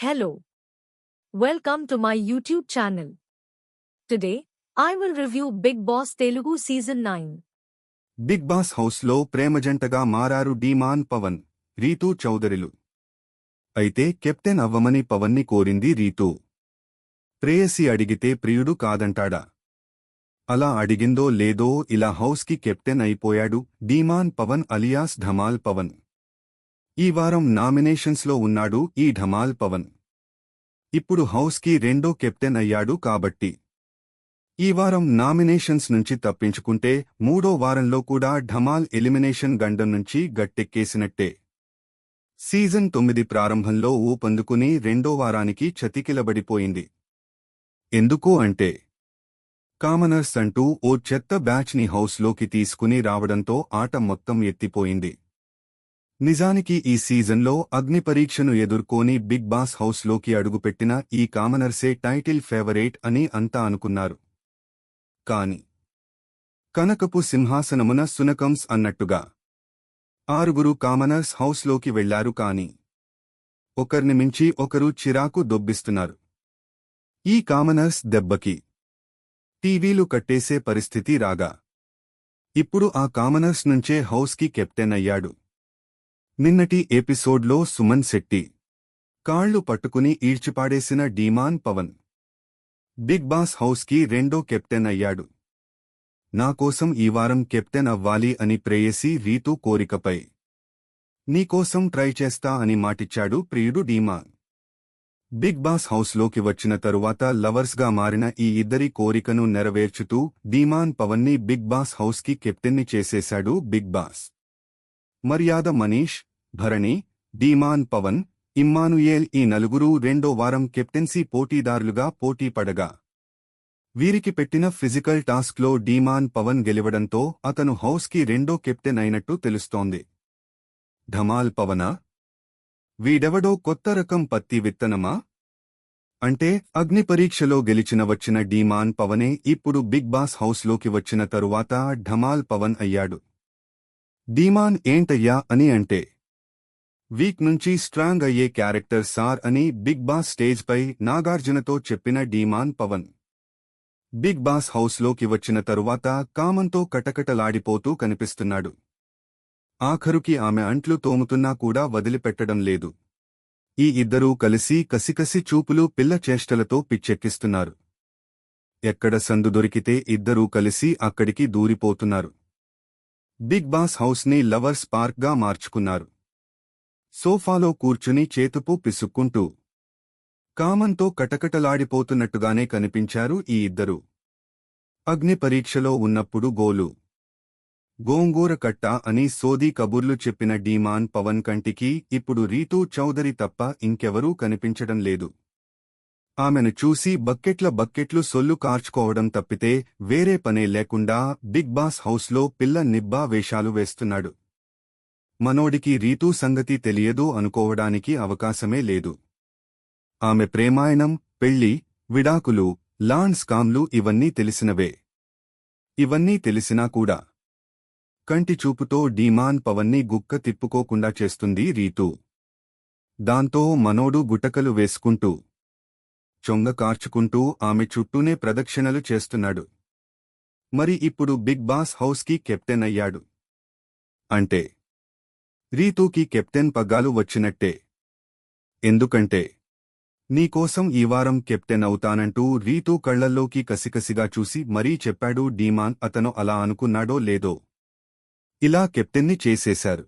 Hello. Welcome to my YouTube channel. Today, I will review Big Boss Telugu Season 9. Big boss హౌస్లో ప్రేమజంటగా మారారు demon Pawan Ritu చౌదరిలు అయితే captain అవ్వమని పవన్ని కోరింది రీతూ ప్రేయసి అడిగితే ప్రియుడు కాదంటాడా అలా అడిగిందో లేదో ఇలా హౌస్కి కెప్టెన్ అయిపోయాడు డీమాన్ పవన్ అలియాస్ ధమాల్ పవన్ ఈ వారం నామినేషన్స్లో ఉన్నాడు ఈ ఢమాల్ పవన్. ఇప్పుడు హౌస్కి రెండో కెప్టెన్ అయ్యాడు కాబట్టి. ఈ వారం నామినేషన్స్ నుంచి తప్పించుకుంటే మూడో వారంలో కూడా ఢమాల్ ఎలిమినేషన్ గండం నుంచి గట్టెక్కేసినట్టే. సీజన్ తొమ్మిది ప్రారంభంలో ఊపందుకుని రెండో వారానికి చతికిలబడిపోయింది. ఎందుకు అంటే? కామనర్స్ అంటూ ఓ చెత్త బ్యాచ్ని హౌస్లోకి తీసుకుని రావడంతో ఆట మొత్తం ఎత్తిపోయింది. నిజానికి ఈ సీజన్లో అగ్ని పరీక్షను ఎదుర్కోని బిగ్ బాస్ హౌస్లోకి అడుగుపెట్టిన ఈ కామనర్సే టైటిల్ ఫేవరేట్ అని అంతా అనుకున్నారు. కాని కనకపు సింహాసనమున సునకంస్ అన్నట్టుగా ఆరుగురు కామనర్స్ హౌస్లోకి వెళ్ళారు కాని ఒకర్ని మించి ఒకరు చిరాకు దొబ్బిస్తున్నారు. ఈ కామనర్స్ దెబ్బకి టీవీలు కట్టేసే పరిస్థితి రాగా ఇప్పుడు ఆ కామనర్స్ నుంచే హౌస్కి కెప్టెన్ అయ్యాడు. నిన్నటి ఎపిసోడ్లో సుమన్ శెట్టి. కాళ్ళు పట్టుకుని ఈడ్చిపాడేసిన డీమాన్ పవన్. బిగ్ బాస్ హౌస్కి రెండో కెప్టెన్ అయ్యాడు. నాకోసం ఈ వారం కెప్టెన్ అవ్వాలి అని ప్రేయసి రీతూ కోరికపై. నీకోసం ట్రై చేస్తా అని మాటిచ్చాడు ప్రియుడు డీమాన్. బిగ్ బాస్ హౌస్లోకి వచ్చిన తరువాత లవర్స్గా మారిన ఈ ఇద్దరి కోరికను నెరవేర్చుతూ డీమాన్ పవన్ని బిగ్ బాస్ హౌస్కి కెప్టెన్ని చేసేశాడు బిగ్ బాస్. మర్యాద మనీష్ భరణి డీమాన్ పవన్ ఇమ్మానుయేల్ ఈ నలుగురు రెండో వారం కెప్టెన్సీ పోటీదారులుగా పోటీ పడగా. వీరికి పెట్టిన ఫిజికల్ టాస్క్లో డీమాన్ పవన్ గెలవడంతో అతను హౌస్కి రెండో కెప్టెన్ అయినట్టు తెలుస్తోంది. ధమాల్ పవనా? వీడెవడో కొత్త రకం పత్తి విత్తనమా? అంటే అగ్ని పరీక్షలో గెలిచిన వచ్చిన డీమాన్ పవనే ఇప్పుడు బిగ్ బాస్ హౌస్లోకి వచ్చిన తరువాత ఢమాల్ పవన్ అయ్యాడు. డీమాన్ ఏంటయ్యా అని అంటే వీక్ నుంచి స్ట్రాంగ్ అయ్యే క్యారెక్టర్ సార్ అని బిగ్ బాస్ స్టేజ్పై నాగార్జునతో చెప్పిన డీమాన్ పవన్. బిగ్ బాస్ హౌస్లోకి వచ్చిన తరువాత కామంతో కటకటలాడిపోతూ కనిపిస్తున్నాడు. ఆఖరుకి ఆమె అంట్లు తోముతున్నా కూడా వదిలిపెట్టడం లేదు. ఈ ఇద్దరూ కలిసి కసికసి చూపులు పిల్ల చేష్టలతో పిచ్చెక్కిస్తున్నారు. ఎక్కడ సందు దొరికితే ఇద్దరూ కలిసి అక్కడికి దూరిపోతున్నారు. బిగ్ బాస్ హౌస్ని లవర్స్ పార్క్గా మార్చుకున్నారు. సోఫాలో కూర్చుని చేతుపు పిసుక్కుంటూ కామంతో కటకటలాడిపోతున్నట్టుగానే కనిపించారు ఈ ఇద్దరు. అగ్ని పరీక్షలో ఉన్నప్పుడు గోలు. గోంగూర కట్ట అని సోదీ కబుర్లు చెప్పిన డీమాన్ పవన్ కంటికి ఇప్పుడు రీతూ చౌదరి తప్ప ఇంకెవరూ కనిపించడం లేదు. ఆమెను చూసి బక్కెట్ల బక్కెట్లు సొల్లు కార్చుకోవడం తప్పితే వేరే పనే లేకుండా బిగ్ బాస్ హౌస్లో పిల్ల నిబ్బా వేషాలు వేస్తున్నాడు. మనోడికి రీతూ సంగతి తెలియదు అనుకోవడానికి అవకాశమే లేదు. ఆమె ప్రేమాయణం పెళ్ళి విడాకులు లాండ్ స్కామ్లు ఇవన్నీ తెలిసినవే. ఇవన్నీ తెలిసినా కూడా కంటి చూపుతో డీమాన్ పవన్ని గుక్క తిప్పుకోకుండా చేస్తుంది రీతు. దాంతో మనోడు గుటకలు వేసుకుంటూ చొంగ కార్చుకుంటూ ఆమె చుట్టూనే ప్రదక్షిణలు చేస్తున్నాడు. మరి ఇప్పుడు బిగ్ బాస్ హౌస్కి కెప్టెన్ అయ్యాడు. అంటే రీతూకి కెప్టెన్ పగ్గాలు వచ్చినట్టే. ఎందుకంటే నీకోసం ఈ వారం కెప్టెన్ అవుతానంటూ రీతూ కళ్ళల్లోకి కసికసిగా చూసి మరీ చెప్పాడు డీమాన్ అతను అలా అనుకున్నాడో లేదో. ఇలా కెప్టెన్ని చేసేశారు.